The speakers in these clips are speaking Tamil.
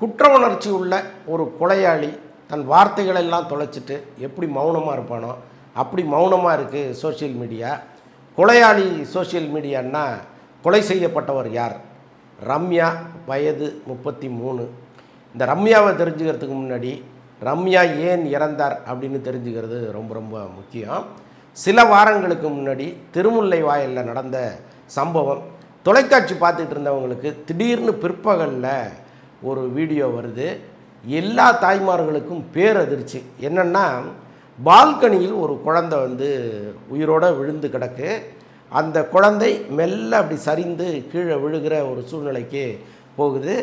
குற்ற உணர்ச்சி உள்ள ஒரு கொலையாளி தன் வார்த்தைகளெல்லாம் தொலைச்சிட்டு எப்படி மௌனமாக இருப்பானோ அப்படி மௌனமாக இருக்குது சோஷியல் மீடியா கொலையாளி சோஷியல் மீடியான்னா கொலை செய்யப்பட்டவர் யார்? ரம்யா வயது முப்பத்தி மூணு. இந்த ரம்யாவை தெரிஞ்சுக்கிறதுக்கு முன்னாடி ரம்யா ஏன் இறந்தார் அப்படின்னு தெரிஞ்சுக்கிறது ரொம்ப ரொம்ப முக்கியம். சில வாரங்களுக்கு முன்னாடி திருமுல்லை வாயிலில் நடந்த சம்பவம் தொலைக்காட்சி பார்த்துட்டு இருந்தவங்களுக்கு திடீர்னு பிற்பகலில் ஒரு வீடியோ வருது. எல்லா தாய்மார்களுக்கும் பேரதிர்ச்சி. என்னென்னா பால்கனியில் ஒரு குழந்தை வந்து உயிரோடு விழுந்து கிடக்கு. அந்த குழந்தை மெல்ல அப்படி சரிந்து கீழே விழுகிற ஒரு சூழ்நிலைக்கு போகுது.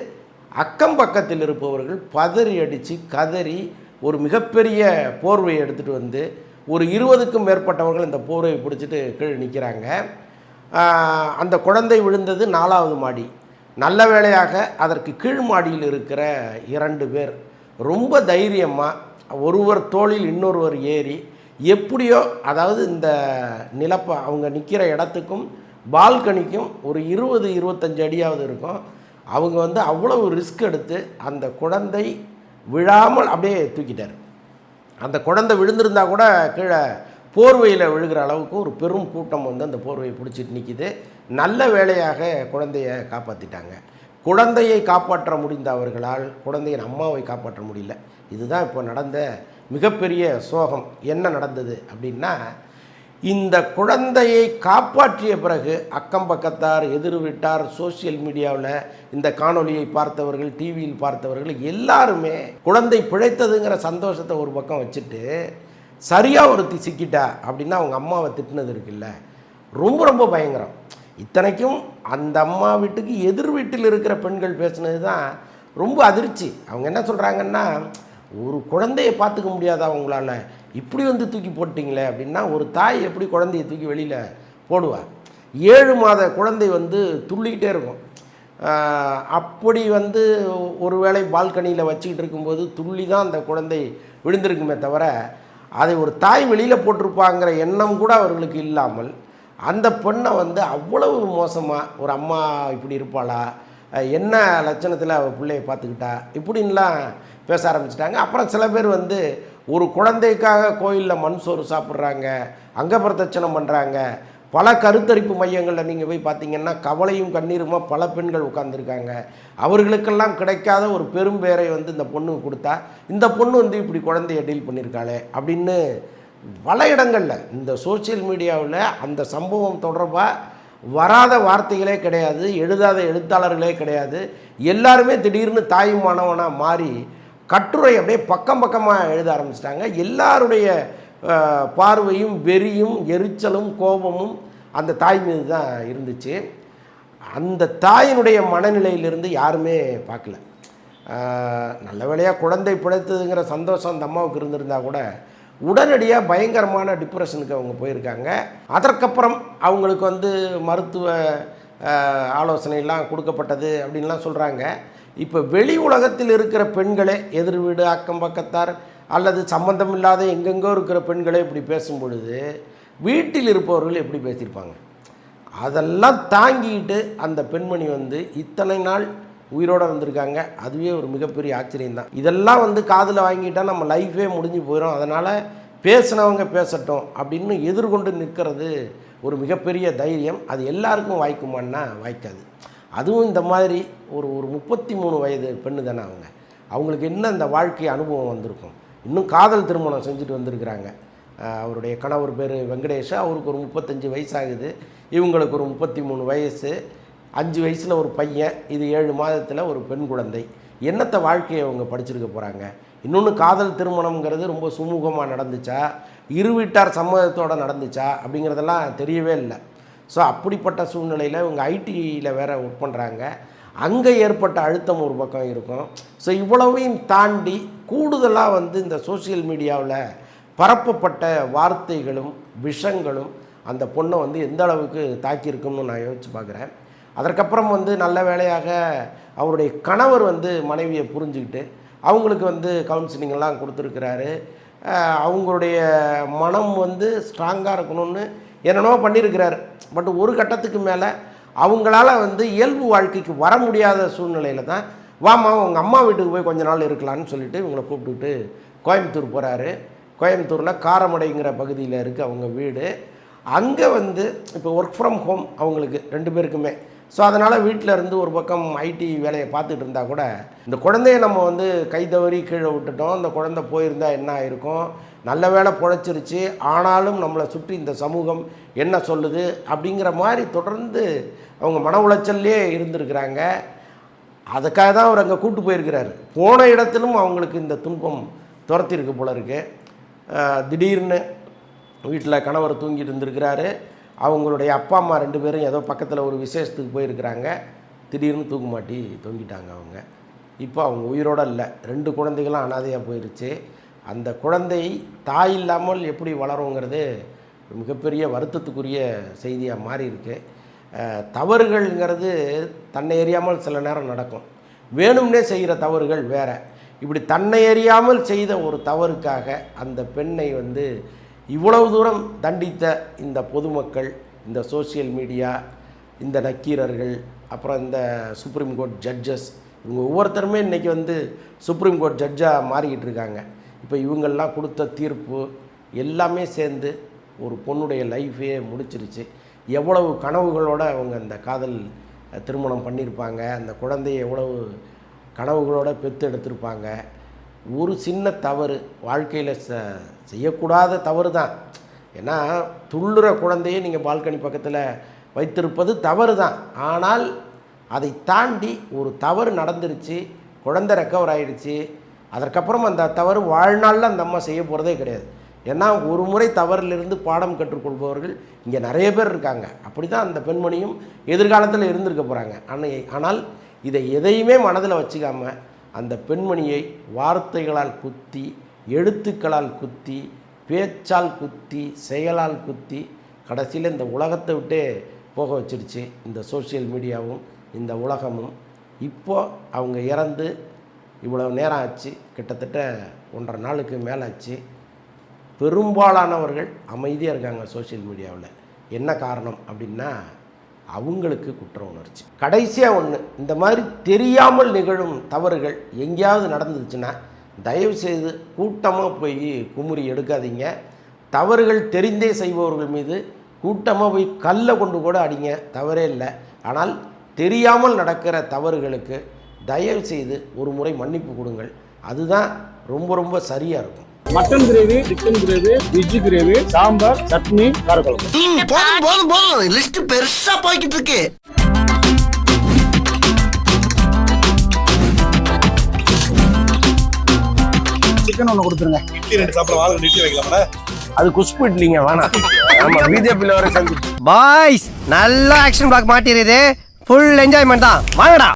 அக்கம் பக்கத்தில் இருப்பவர்கள் பதறி அடித்து கதறி ஒரு மிகப்பெரிய போர்வையை எடுத்துகிட்டு வந்து ஒரு இருபதுக்கும் மேற்பட்டவர்கள் இந்த போர்வையை பிடிச்சிட்டு கீழே நிற்கிறாங்க அந்த குழந்தை விழுந்தது நாலாவது மாடி. நல்ல வேளையாக அதற்கு கீழ் மாடியில் இருக்கிற இரண்டு பேர். ரொம்ப தைரியமாக ஒருவர் தோளில் இன்னொருவர் ஏறி எப்படியோ அதாவது இந்த நிலப்ப அவங்க நிற்கிற இடத்துக்கும் பால்கனிக்கும் ஒரு இருபது இருபத்தஞ்சு அடியாவது இருக்கும். அவங்க வந்து அவ்வளவு ரிஸ்க் எடுத்து அந்த குழந்தை விழாமல் அப்படியே தூக்கிட்டார். அந்த குழந்தை விழுந்திருந்தால் கூட கீழே போர்வையில் விழுகிற அளவுக்கு ஒரு பெரும் கூட்டம் வந்து அந்த போர்வையை பிடிச்சிட்டு நிற்கிது நல்ல வேலையாக குழந்தைய காப்பாற்றிட்டாங்க குழந்தையை காப்பாற்ற முடிந்த அவர்களால் குழந்தையின் அம்மாவை காப்பாற்ற முடியல. இதுதான் இப்போ நடந்த மிகப்பெரிய சோகம். என்ன நடந்தது அப்படின்னா இந்த குழந்தையை காப்பாற்றிய பிறகு அக்கம் பக்கத்தார் எதிர் வீட்டார் சோசியல் மீடியாவில் இந்த காணொலியை பார்த்தவர்கள் டிவியில் பார்த்தவர்கள் எல்லாருமே குழந்தை பிழைத்ததுங்கிற சந்தோஷத்தை ஒரு பக்கம் வச்சுட்டு சரியாக ஒருத்தி சிக்கிட்டா அப்படின்னா அவங்க அம்மாவை திட்டினது இருக்குல்ல. ரொம்ப ரொம்ப பயங்கரம். இத்தனைக்கும் அந்த அம்மா வீட்டுக்கு எதிர் வீட்டில் இருக்கிற பெண்கள் பேசுனது தான் ரொம்ப அதிர்ச்சி. அவங்க என்ன சொல்கிறாங்கன்னா ஒரு குழந்தைய பார்த்துக்க முடியாதா அவங்களால இப்படி வந்து தூக்கி போட்டிங்களே அப்படின்னா ஒரு தாய் எப்படி குழந்தைய தூக்கி வெளியில் போடுவார் ஏழு மாத குழந்தை வந்து துள்ளிக்கிட்டே இருக்கும். அப்படி வந்து ஒருவேளை பால்கனியில் வச்சுக்கிட்டு இருக்கும்போது துள்ளி தான் அந்த குழந்தை விழுந்திருக்குமே தவிர அதை ஒரு தாய் வெளியில் போட்டிருப்பாங்கிற எண்ணம் கூட அவர்களுக்கு இல்லாமல் அந்த பெண்ணை வந்து அவ்வளவு மோசமாக ஒரு அம்மா இப்படி இருப்பாளா என்ன லட்சணத்தில் அவள் பிள்ளையை பார்த்துக்கிட்டா இப்படின்லாம் பேச ஆரம்பிச்சிட்டாங்க. அப்புறம் சில பேர் வந்து ஒரு குழந்தைக்காக கோயிலில் மண் சோறு சாப்பிட்றாங்க அங்க பிரதட்சணம் பண்ணுறாங்க பல கருத்தரிப்பு மையங்களில் நீங்கள் போய் பார்த்தீங்கன்னா கவலையும் கண்ணீருமா பல பெண்கள் உட்காந்துருக்காங்க அவர்களுக்கெல்லாம் கிடைக்காத ஒரு பெரும் பேரை வந்து இந்த பொண்ணு கொடுத்தா இந்த பொண்ணு வந்து இப்படி குழந்தைய டீல் பண்ணியிருக்காளே அப்படின்னு பல இடங்களில் இந்த சோஷியல் மீடியாவில் அந்த சம்பவம் தொடர்பாக வராத வார்த்தைகளே கிடையாது எழுதாத எழுத்தாளர்களே கிடையாது. எல்லாருமே திடீர்னு தாயுமானவனாக மாறி கட்டுரை அப்படியே பக்கம் பக்கமாக எழுத ஆரம்பிச்சிட்டாங்க. எல்லாருடைய பார்வையும் வெறியும் எரிச்சலும் கோபமும் அந்த தாய் மீது தான் இருந்துச்சு. அந்த தாயினுடைய மனநிலையிலிருந்து யாருமே பார்க்கல. நல்ல வேலையாக குழந்தை பிழைத்ததுங்கிற சந்தோஷம் அந்த அம்மாவுக்கு இருந்திருந்தா கூட உடனடியாக பயங்கரமான டிப்ரெஷனுக்கு அவங்க போயிருக்காங்க. அதற்கப்புறம் அவங்களுக்கு வந்து மருத்துவ ஆஹ், ஆலோசனையெல்லாம் கொடுக்கப்பட்டது அப்படின்லாம் சொல்கிறாங்க இப்போ வெளி உலகத்தில் இருக்கிற பெண்களே எதிர் வீடு அக்கம் பக்கத்தார் அல்லது சம்பந்தம் இல்லாத எங்கெங்கோ இருக்கிற பெண்களே இப்படி பேசும் பொழுது வீட்டில் இருப்பவர்கள் எப்படி பேசியிருப்பாங்க? அதெல்லாம் தாங்கிட்டு அந்த பெண்மணி வந்து இத்தனை நாள் உயிரோடு இருந்திருக்காங்க அதுவே ஒரு மிகப்பெரிய ஆச்சரியம் தான். இதெல்லாம் வந்து காதில் வாங்கிட்டால் நம்ம லைஃபே முடிஞ்சு போயிடும் அதனால் பேசினவங்க பேசட்டும் அப்படின்னு எதிர்கொண்டு நிற்கிறது ஒரு மிகப்பெரிய தைரியம். அது எல்லாருக்கும் வாய்க்குமான்னா வாய்க்காது. அதுவும் இந்த மாதிரி ஒரு ஒரு முப்பத்தி மூணு வயது பெண்ணு தானே அவங்க. அவங்களுக்கு என்ன இந்த வாழ்க்கை அனுபவம் வந்திருக்கும்? இன்னும் காதல் திருமணம் செஞ்சுட்டு வந்திருக்கிறாங்க. அவருடைய கணவர் பேர் வெங்கடேஷ். அவருக்கு ஒரு முப்பத்தஞ்சு வயசாகுது. இவங்களுக்கு ஒரு முப்பத்தி மூணு வயசு. அஞ்சு வயசில் ஒரு பையன். இது ஏழு மாதத்தில் ஒரு பெண் குழந்தை. என்னத்த வாழ்க்கையை அவங்க படிச்சிருக்க போகிறாங்க இன்னொன்று காதல் திருமணம்ங்கிறது ரொம்ப சுமூகமாக நடந்துச்சா? இரு வீட்டார் சம்மதத்தோடு நடந்துச்சா? அப்படிங்கிறதெல்லாம் தெரியவே இல்லை. ஸோ அப்படிப்பட்ட சூழ்நிலையில் இவங்க ஐடியில் வேறு ஒர்க் பண்ணுறாங்க அங்கே ஏற்பட்ட அழுத்தம் ஒரு பக்கம் இருக்கும். ஸோ இவ்வளவையும் தாண்டி கூடுதலாக வந்து இந்த சோஷியல் மீடியாவில் பரப்பப்பட்ட வார்த்தைகளும் விஷங்களும் அந்த பொண்ணை வந்து எந்த அளவுக்கு தாக்கியிருக்கும்னு நான் யோசிச்சு பார்க்குறேன். அதற்கப்புறம் வந்து நல்ல வேலையாக அவருடைய கணவர் வந்து மனைவியை புரிஞ்சுக்கிட்டு அவங்களுக்கு வந்து கவுன்சிலிங்லாம் கொடுத்துருக்கிறாரு. அவங்களுடைய மனம் வந்து ஸ்ட்ராங்காக இருக்கணும்னு என்னென்னவோ பண்ணியிருக்கிறாரு. பட் ஒரு கட்டத்துக்கு மேலே அவங்களால வந்து இயல்பு வாழ்க்கைக்கு வர முடியாத சூழ்நிலையில் தான் வாம்மா உங்கள் அம்மா வீட்டுக்கு போய் கொஞ்ச நாள் இருக்கலாம்னு சொல்லிட்டு இவங்களை கூப்பிட்டுட்டு கோயம்புத்தூர் போகிறாரு கோயம்புத்தூரில் காரமடைங்கிற பகுதியில் இருக்குது அவங்க வீடு. அங்கே வந்து இப்போ ஒர்க் ஃப்ரம் ஹோம் அவங்களுக்கு ரெண்டு பேருக்குமே. ஸோ அதனால் வீட்டில் இருந்து ஒரு பக்கம் ஐடி வேலையை பார்த்துட்டு இருந்தால் கூட இந்த குழந்தைய நம்ம வந்து கை தவறி கீழே விட்டுட்டோம். இந்த குழந்தை போயிருந்தால் என்ன ஆயிருக்கும்? நல்ல வேலை பொழைச்சிருச்சு. ஆனாலும் நம்மளை சுற்றி இந்த சமூகம் என்ன சொல்லுது? அப்படிங்கிற மாதிரி தொடர்ந்து அவங்க மன உளைச்சல்லே இருந்திருக்கிறாங்க. அதுக்காக தான் அவர் அங்கே கூட்டு போயிருக்கிறாரு. போன இடத்திலும் அவங்களுக்கு இந்த துன்பம் துரத்திருக்கு போல இருக்கு. திடீர்னு வீட்டில் கணவர் தூங்கிட்டு இருந்திருக்கிறாரு. அவங்களுடைய அப்பா அம்மா ரெண்டு பேரும் ஏதோ பக்கத்தில் ஒரு விசேஷத்துக்கு போயிருக்கிறாங்க. திடீர்னு தூக்கு மாட்டி தொங்கிட்டாங்க அவங்க. இப்போ அவங்க உயிரோட இல்லை. ரெண்டு குழந்தைகளும் அனாதையாக போயிடுச்சு அந்த குழந்தை தாய் இல்லாமல் எப்படி வளருங்கிறது மிகப்பெரிய வருத்தத்துக்குரிய செய்தியாக மாறி இருக்குது தவறுகள்ங்கிறது தன்னை அறியாமல் சில நேரம் நடக்கும். வேணும்னே செய்கிற தவறுகள் வேற. இப்படி தன்னை அறியாமல் செய்த ஒரு தவறுக்காக அந்த பெண்ணை வந்து இவ்வளவு தூரம் தண்டித்த இந்த பொதுமக்கள் இந்த சோஷியல் மீடியா இந்த நக்கீரர்கள் அப்புறம் இந்த சுப்ரீம் கோர்ட் ஜட்ஜஸ் இவங்க ஒவ்வொருத்தருமே இன்றைக்கி வந்து சுப்ரீம் கோர்ட் ஜட்ஜாக மாறிக்கிட்டு இருக்காங்க. இப்போ இவங்கெல்லாம் கொடுத்த தீர்ப்பு எல்லாமே சேர்ந்து ஒரு பொண்ணுடைய லைஃபே முடிச்சிருச்சு. எவ்வளவு கனவுகளோடு அவங்க அந்த காதல் திருமணம் பண்ணியிருப்பாங்க அந்த குழந்தையை எவ்வளவு கனவுகளோடு பெற்று எடுத்திருப்பாங்க. ஒரு சின்ன தவறு வாழ்க்கையில் ச செய்யக்கூடாத தவறு தான் ஏன்னா துள்ளுற குழந்தையை நீங்கள் பால்கனி பக்கத்தில் வைத்திருப்பது தவறு தான் ஆனால் அதை தாண்டி ஒரு தவறு நடந்துருச்சு குழந்தை ரெக்கவர் ஆகிடுச்சு அதற்கப்புறம் அந்த தவறு வாழ்நாளில் அந்த அம்மா செய்ய போகிறதே கிடையாது. ஏன்னா ஒரு முறை தவறிலிருந்து பாடம் கற்றுக்கொள்பவர்கள் இங்கே நிறைய பேர் இருக்காங்க. அப்படி தான் அந்த பெண்மணியும் எதிர்காலத்தில் இருந்திருக்க போகிறாங்க ஆனால் ஆனால் இதை எதையுமே மனதில் வச்சுக்காம அந்த பெண்மணியை வார்த்தைகளால் குத்தி எழுத்துக்களால் குத்தி பேச்சால் குத்தி செயலால் குத்தி கடைசியில் இந்த உலகத்தை விட்டே போக வச்சிருச்சு. இந்த சோஷியல் மீடியாவும் இந்த உலகமும். இப்போது அவங்க இறந்து இவ்வளோ நேரம் ஆச்சு. கிட்டத்தட்ட ஒன்றரை நாளுக்கு மேலே ஆச்சு பெரும்பாலானவர்கள் அமைதியாக இருக்காங்க சோஷியல் மீடியாவில் என்ன காரணம் அப்படின்னா அவங்களுக்கு குற்ற உணர்ச்சி. கடைசியாக ஒன்று இந்த மாதிரி தெரியாமல் நிகழும் தவறுகள் எங்கேயாவது நடந்துச்சுன்னா தயவு செய்து கூட்டமாக போய் குமுறி எடுக்காதீங்க. தவறுகள் தெரிந்தே செய்பவர்கள் மீது கூட்டமாக போய் கல்லை கொண்டு கூட அடிங்க தவறே இல்லை. ஆனால் தெரியாமல் நடக்கிற தவறுகளுக்கு தயவு செய்து ஒரு முறை மன்னிப்பு கொடுங்கள். அதுதான் ரொம்ப ரொம்ப சரியாக இருக்கும். Mutton gravy chicken gravy veg gravy sambar chutney காரக்குழம்பு. போதும் போதும் போதும். லிஸ்ட் பெருசா போய்கிட்டு இருக்கு. சிக்கன் ஒன்று கொடுத்துருங்க. இட்லி ரெண்டு சாப்பிட ஆளு ரெண்டு இட்லி வைக்கலாம்ல? அது குஷ்பு இல்லைங்க வேணாம் ஆமாம் பிஜேபியில் வர சேர்ந்து பாய்ஸ் நல்ல ஆக்ஷன் பிளாக் மாட்டிருது ஃபுல் என்ஜாய்மெண்ட் தான். வாங்கடா.